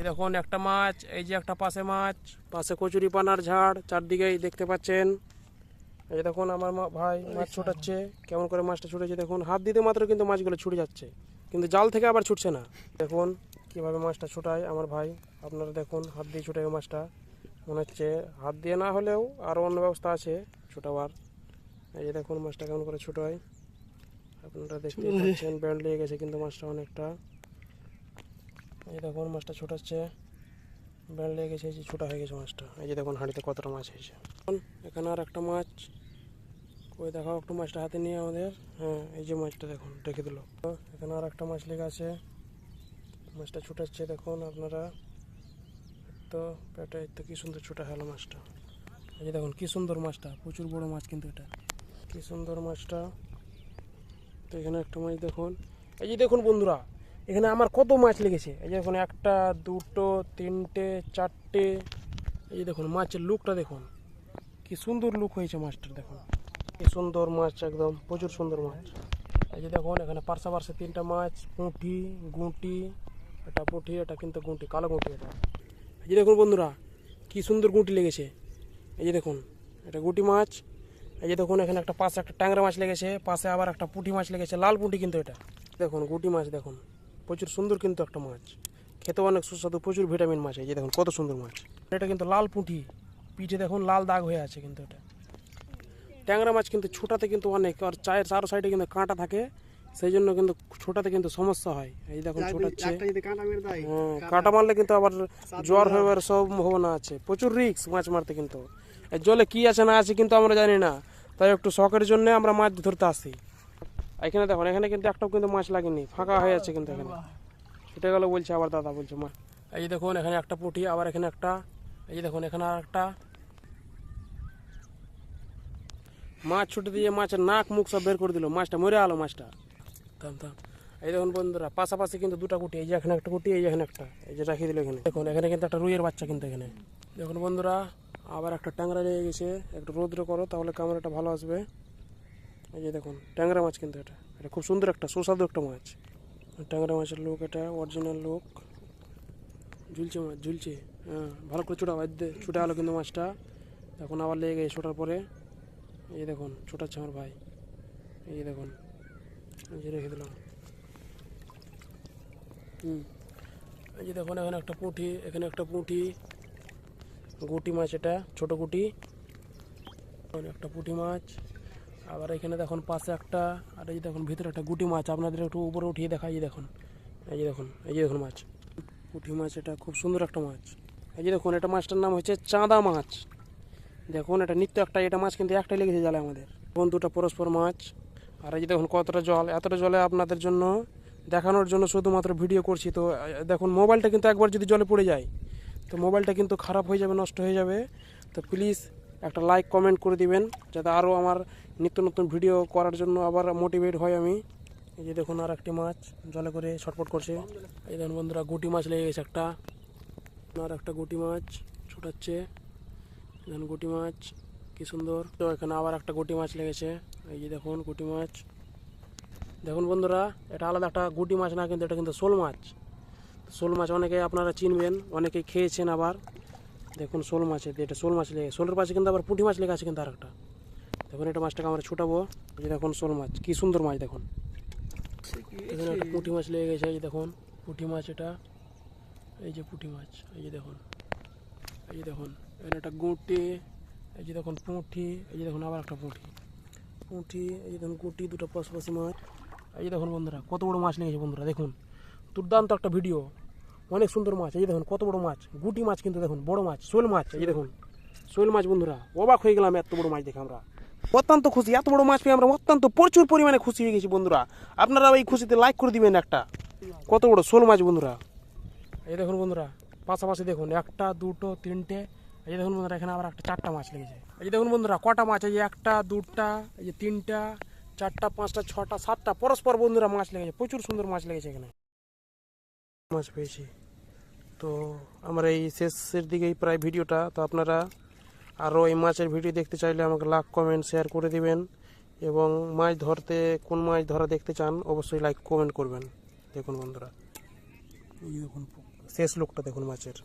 এই দেখুন একটা মাছ এই যে একটা পাশে মাছ পাশে কচুরি পানার ঝাড় চারদিকেই দেখতে পাচ্ছেন। এই যে দেখুন আমার মা- ভাই মাছ ছুটাচ্ছে। কেমন করে মাছটা ছুটেছে দেখুন। হাত দিতে মাত্র কিন্তু মাছগুলো ছুটে যাচ্ছে। কিন্তু জাল থেকে আবার ছুটছে না। দেখুন কীভাবে মাছটা ছুটায় আমার ভাই। আপনারা দেখুন হাত দিয়ে ছুটায় মাছটা। মনে হচ্ছে হাত দিয়ে না হলেও আরও অন্য ব্যবস্থা আছে ছোটাবার। এই যে দেখুন মাছটা কেমন করে ছোটায়। আপনারা দেখতে পাচ্ছেন ব্যান্ড লেগে গেছে কিন্তু মাছটা অনেকটা। এই যে দেখুন মাছটা ছোটাচ্ছে। ব্যান্ড লেগে গেছে, এই যে ছোটা হয়ে গেছে মাছটা। এই যে দেখুন হাঁড়িতে কতটা মাছ হয়েছে। এখানে আর একটা মাছ। ওই দেখাও একটু মাছটা হাতে নিয়ে আমাদের। হ্যাঁ এই যে মাছটা দেখুন, রেখে দিল। এখানে আর একটা মাছ লেগে আছে। মাছটা ছুটাচ্ছে দেখুন আপনারা। তো পেটে তো কী সুন্দর ছোটা হলো মাছটা। এই যে দেখুন, কী সুন্দর মাছটা। প্রচুর বড় মাছ কিন্তু এটা। কী সুন্দর মাছটা। তো এখানে একটা মাছ দেখুন। এই যে দেখুন বন্ধুরা এখানে আমার কত মাছ লেগেছে? এই যে দেখুন, একটা, দুটো, তিনটে, চারটে। এই যে দেখুন, মাছের লুকটা দেখুন। কি সুন্দর লুক হয়েছে মাছটার, দেখুন। কি সুন্দর মাছ, একদম। প্রচুর সুন্দর মাছ। এই যে দেখুন, এখানে পার্সা পার্সে তিনটা মাছ, পুঁটি, গুঁটি, এটা পুঁটি, এটা কিন্তু গুঁটি, কালো গুঁটি এটা। এই যে দেখুন বন্ধুরা, কি সুন্দর গুঁটি লেগেছে। এই যে দেখুন, এটা গুটি মাছ। এই যে দেখুন, এখানে একটা পাশে একটা ট্যাংরা মাছ লেগেছে, পাশে আবার একটা পুঁটি মাছ লেগেছে, লাল পুঁটি কিন্তু এটা। দেখুন, গুটি মাছ, দেখুন। প্রচুর সুন্দর কিন্তু একটা মাছ। খেতে অনেক সুস্বাদু প্রচুর ভিটামিন মাছ এই যে দেখুন কত সুন্দর মাছ। এটা কিন্তু লাল পুঁটি পিঠে দেখুন লাল দাগ হয়ে আছে কিন্তু এটা। ট্যাংরা মাছ কিন্তু ছোটাতে কিন্তু অনেক আর চায়ের চারো সাইডে কিন্তু কাঁটা থাকে সেই জন্য কিন্তু ছোটাতে কিন্তু সমস্যা হয়। এই দেখুন ছোটাচ্ছে। কাঁটা হ্যাঁ কাঁটা মারলে কিন্তু আবার জ্বর হওয়ার সম্ভাবনা আছে। প্রচুর রিস্ক মাছ মারতে কিন্তু। এই জলে কি আছে না আছে কিন্তু আমরা জানি না। তাই একটু শখের জন্য আমরা মাছ ধরতে আসি। এখানে দেখুন, এখানে কিন্তু একটাও কিন্তু মাছ লাগেনি, ফাঁকা হয়ে আছে কিন্তু এখানে। এটা গেলো বলছে, আবার দাদা বলছে মা এই যে দেখুন, এখানে একটা পুঁটি, আবার এখানে একটা, এই যে দেখুন, এখানে আর একটা মাছ ছুটে দিয়ে মাছের নাক, মুখ সব বের করে দিল, মাছটা মরে আলো, মাছটা। থাম থাম। এই দেখুন বন্ধুরা, পাশাপাশি কিন্তু দুটো কুটি, এই যে এখানে একটা কুটি, এই এখানে একটা, এই যে রাখিয়ে দিল এখানে। দেখুন, এখানে কিন্তু একটা রুইয়ের বাচ্চা কিন্তু এখানে। দেখুন বন্ধুরা, আবার একটা ট্যাংরা লেগে গেছে, একটু রৌদ্র করো, তাহলে ক্যামেরাটা ভালো আসবে। এই যে দেখুন, ট্যাংরা মাছ কিন্তু এটা। এটা খুব সুন্দর একটা, সুস্বাদু একটা মাছ। ট্যাংরা মাছের লোক এটা অরিজিনাল লোক। ঝুলছে মাছ ঝুলছে হ্যাঁ ভালো করে ছুটা বাদ ছুটা হলো কিন্তু মাছটা। এখন আবার লেগে গেছে ছোটার পরে। এই দেখুন, ছোটাচ্ছে আমার ভাই। এই দেখুন, এই যে রেখে দিলাম। হুম, এই যে দেখুন, এখানে একটা পুঁটি, এখানে একটা পুঁটি। গুটি মাছ এটা, ছোটো গুটি। একটা পুঁটি মাছ। আবার এখানে দেখুন পাশে একটা, আর এই যে দেখুন ভিতরে একটা গুটি মাছ, আপনাদের একটু উপরে উঠিয়ে দেখাই দেখুন, এই যে দেখুন, এই যে দেখুন মাছ। পুঁটি মাছ, এটা খুব সুন্দর একটা মাছ। এই যে দেখুন, এটা মাছটার নাম হচ্ছে চাঁদা মাছ। দেখুন, এটা নিত্য একটা, এটা মাছ কিন্তু একটাই লেগেছে জালে আমাদের। কোন দুটো পরস্পর মাছ। আর এই যে দেখুন, কতটা জল, এতটা জলে আপনাদের জন্য, দেখানোর জন্য শুধুমাত্র ভিডিও করছি। তো দেখুন, মোবাইলটা কিন্তু একবার যদি জলে পড়ে যায়, তো মোবাইলটা কিন্তু খারাপ হয়ে যাবে, নষ্ট হয়ে যাবে। তো প্লিজ একটা লাইক কমেন্ট করে দিবেন, যাতে আরও আমার নিত্য নতুন ভিডিও করার জন্য আবার মোটিভেট হয় আমি। এই যে দেখুন আর একটি মাছ, জলে করে ছটফট করছে। এই দেখুন বন্ধুরা, গুটি মাছ লেগে গেছে একটা। আর একটা গুটি মাছ ছুটাচ্ছে। দেখুন গুটি মাছ, কি সুন্দর। তো এখানে আবার একটা গুটি মাছ লেগেছে। এই যে দেখুন গুটি মাছ। দেখুন বন্ধুরা, এটা আলাদা একটা গুটি মাছ না, কিন্তু এটা কিন্তু শোল মাছ। শোল মাছ অনেকে আপনারা চিনবেন, অনেকে খেয়েছেন আবার। দেখুন শোল মাছ, এটা শোল মাছ লেগে, শোলের পাশে কিন্তু আবার পুঁটি মাছ লেগে আছে কিন্তু আর একটা দেখুন এটা মাছটাকে আমরা ছুটাবো এই যে দেখুন শোল মাছ কি সুন্দর মাছ দেখুন এখানে একটা পুঁটি মাছ লেগে গেছে এই যে দেখুন পুঁটি মাছ এটা এই যে পুঁটি মাছ এই যে দেখুন এই যে দেখুন এখানে একটা গুঁটি এই যে দেখুন পুঁটি এই যে দেখুন আবার একটা পুঁটি পুঁটি এই যে দেখুন গুটি দুটো পাশাপাশি মাছ এই যে দেখুন বন্ধুরা কত বড় মাছ লেগেছে বন্ধুরা দেখুন দুর্দান্ত একটা ভিডিও অনেক সুন্দর মাছ এই যে দেখুন কত বড় মাছ গুটি মাছ কিন্তু দেখুন বড় মাছ শোল মাছ এই যে দেখুন শোল মাছ বন্ধুরা অবাক হয়ে গেলাম এত বড় মাছ দেখে আমরা অত্যন্ত খুশি। এত বড় মাছ পেয়ে আমরা অত্যন্ত প্রচুর পরিমাণে খুশি হয়ে গেছি বন্ধুরা। আপনারা এই খুশিতে লাইক করে দিবেন একটা। কত বড় শোল মাছ বন্ধুরা। এই দেখুন বন্ধুরা, পাশাপাশি দেখুন, একটা, দুটো, তিনটে। এই দেখুন বন্ধুরা, এখানে আবার একটা চারটা মাছ লেগেছে। এই দেখুন বন্ধুরা, কটা মাছ, এই যে একটা, দুটা, এই যে তিনটা, চারটা, পাঁচটা, ছটা, সাতটা, পরস্পর বন্ধুরা মাছ লেগেছে। প্রচুর সুন্দর মাছ লেগেছে এখানে। মাছ পেয়েছি। তো আমরা এই শেষের দিকেই প্রায় ভিডিওটা। তো আপনারা আরও এই মাছের ভিডিও দেখতে চাইলে আমাকে লাইক কমেন্ট শেয়ার করে দিবেন। এবং মাছ ধরতে, কোন মাছ ধরা দেখতে চান, অবশ্যই লাইক কমেন্ট করবেন। দেখুন বন্ধুরা। দেখুন, শেষ লোকটা দেখুন মাছের।